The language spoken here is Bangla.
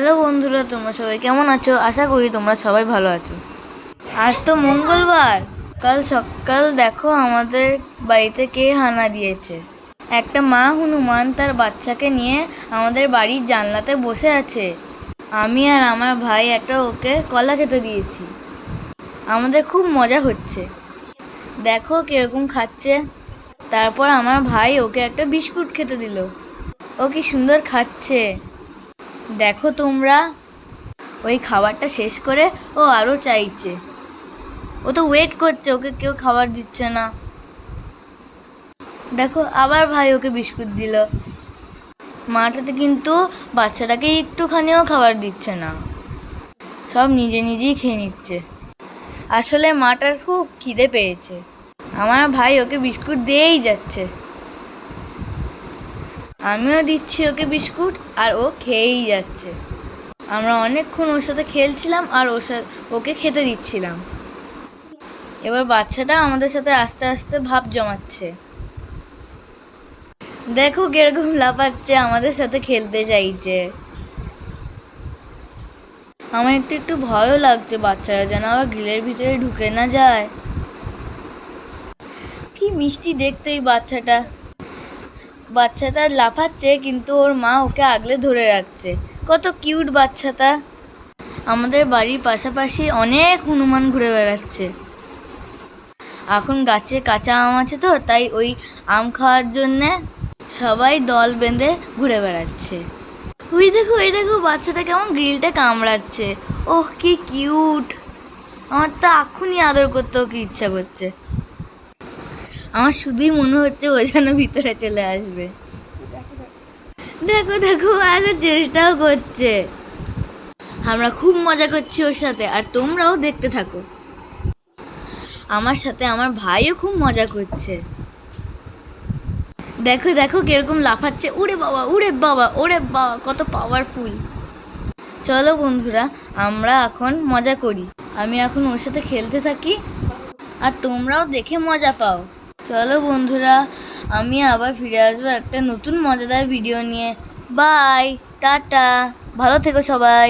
হ্যালো বন্ধুরা, তোমরা সবাই কেমন আছো? আশা করি তোমরা সবাই ভালো আছো। আজ তো মঙ্গলবার। কাল সকাল দেখো আমাদের বাড়িতে কে হানা দিয়েছে। একটা মা হনুমান তার বাচ্চাকে নিয়ে আমাদের বাড়ির জানলাতে বসে আছে। আমি আর আমার ভাই একটা ওকে কলা খেতে দিয়েছি। আমাদের খুব মজা হচ্ছে। দেখো কীরকম খাচ্ছে। তারপর আমার ভাই ওকে একটা বিস্কুট খেতে দিল। ও কি সুন্দর খাচ্ছে। দেখো তোমরা। ওই খাবারটা শেষ করে ও আরও চাইছে। ও তো ওয়েট করছে, ওকে কেউ খাবার দিচ্ছে না। দেখো, আবার ভাই ওকে বিস্কুট দিল। মাটাতে কিন্তু বাচ্চাটাকে একটুখানিও খাবার দিচ্ছে না। সব নিজে নিজেই খেয়ে নিচ্ছে। আসলে মাটার খুব খিদে পেয়েছে। আমার ভাই ওকে বিস্কুট দিয়েই যাচ্ছে। আমিও দিচ্ছি ওকে বিস্কুট আর ও খেয়েই যাচ্ছে। আমরা অনেকক্ষণ ওর সাথে খেলছিলাম আর ওর সাথে ওকে খেতে দিচ্ছিলাম। এবার বাচ্চাটা আমাদের সাথে আস্তে আস্তে ভাব জমাচ্ছে। দেখো কীরকম লাফাচ্ছে, আমাদের সাথে খেলতে চাইছে। আমার একটু একটু ভয়ও লাগছে বাচ্চারা যেন আবার গ্রিলের ভিতরে ঢুকে না যায়। কি মিষ্টি দেখতে এই বাচ্চাটা। বাচ্চাটা লাফাচ্ছে, কিন্তু ওর মা ওকে আগলে ধরে রাখছে। কত কিউট বাচ্চাটা। আমাদের বাড়ির পাশাপাশি অনেক হনুমান ঘুরে বেড়াচ্ছে। এখন গাছে কাঁচা আম আছে তো, তাই ওই আম খাওয়ার জন্যে সবাই দল বেঁধে ঘুরে বেড়াচ্ছে। ওই দেখো ওই দেখো, বাচ্চাটা কেমন গ্রিলটা কামড়াচ্ছে। ওহ, কি কিউট। আমার তো এখনই আদর করতে ওকে ইচ্ছা করছে। আমার শুধুই মনে হচ্ছে ও যেন ভিতরে চলে আসবে। দেখো দেখো আসার চেষ্টাও করছে। আমরা খুব মজা করছি ওর সাথে, আর তোমরাও দেখতে থাকো। আমার সাথে আমার ভাইও খুব মজা করছে। দেখো দেখো কীরকম লাফাচ্ছে। উড়ে বাবা উড়ে বাবা, ওরে বাবা, কত পাওয়ারফুল চলো বন্ধুরা, আমরা এখন মজা করি। আমি এখন ওর সাথে খেলতে থাকি, আর তোমরাও দেখে মজা পাও। চলো বন্ধুরা, আমি আবার ফিরে আসব একটা নতুন মজাদার ভিডিও নিয়ে। Bye tata. ভালো থেকো সবাই।